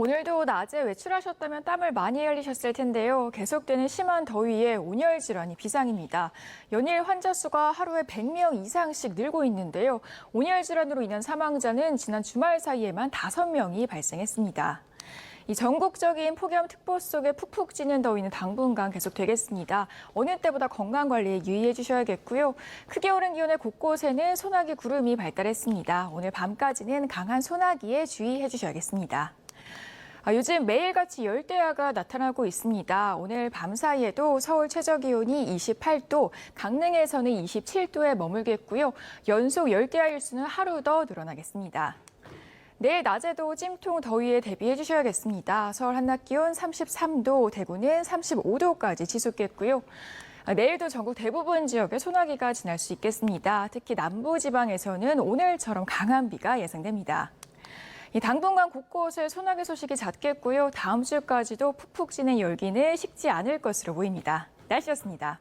오늘도 낮에 외출하셨다면 땀을 많이 흘리셨을 텐데요. 계속되는 심한 더위에 온열 질환이 비상입니다. 연일 환자 수가 하루에 100명 이상씩 늘고 있는데요. 온열 질환으로 인한 사망자는 지난 주말 사이에만 5명이 발생했습니다. 이 전국적인 폭염특보 속에 푹푹 찌는 더위는 당분간 계속되겠습니다. 어느 때보다 건강 관리에 유의해 주셔야겠고요. 크게 오른 기온의 곳곳에는 소나기 구름이 발달했습니다. 오늘 밤까지는 강한 소나기에 주의해 주셔야겠습니다. 아, 요즘 매일같이 열대야가 나타나고 있습니다. 오늘 밤 사이에도 서울 최저 기온이 28도, 강릉에서는 27도에 머물겠고요. 연속 열대야 일수는 하루 더 늘어나겠습니다. 내일 낮에도 찜통 더위에 대비해 주셔야겠습니다. 서울 한낮 기온 33도, 대구는 35도까지 치솟겠고요. 아, 내일도 전국 대부분 지역에 소나기가 지날 수 있겠습니다. 특히 남부 지방에서는 오늘처럼 강한 비가 예상됩니다. 이 당분간 곳곳에 소나기 소식이 잦겠고요. 다음 주까지도 푹푹 찌는 열기는 식지 않을 것으로 보입니다. 날씨였습니다.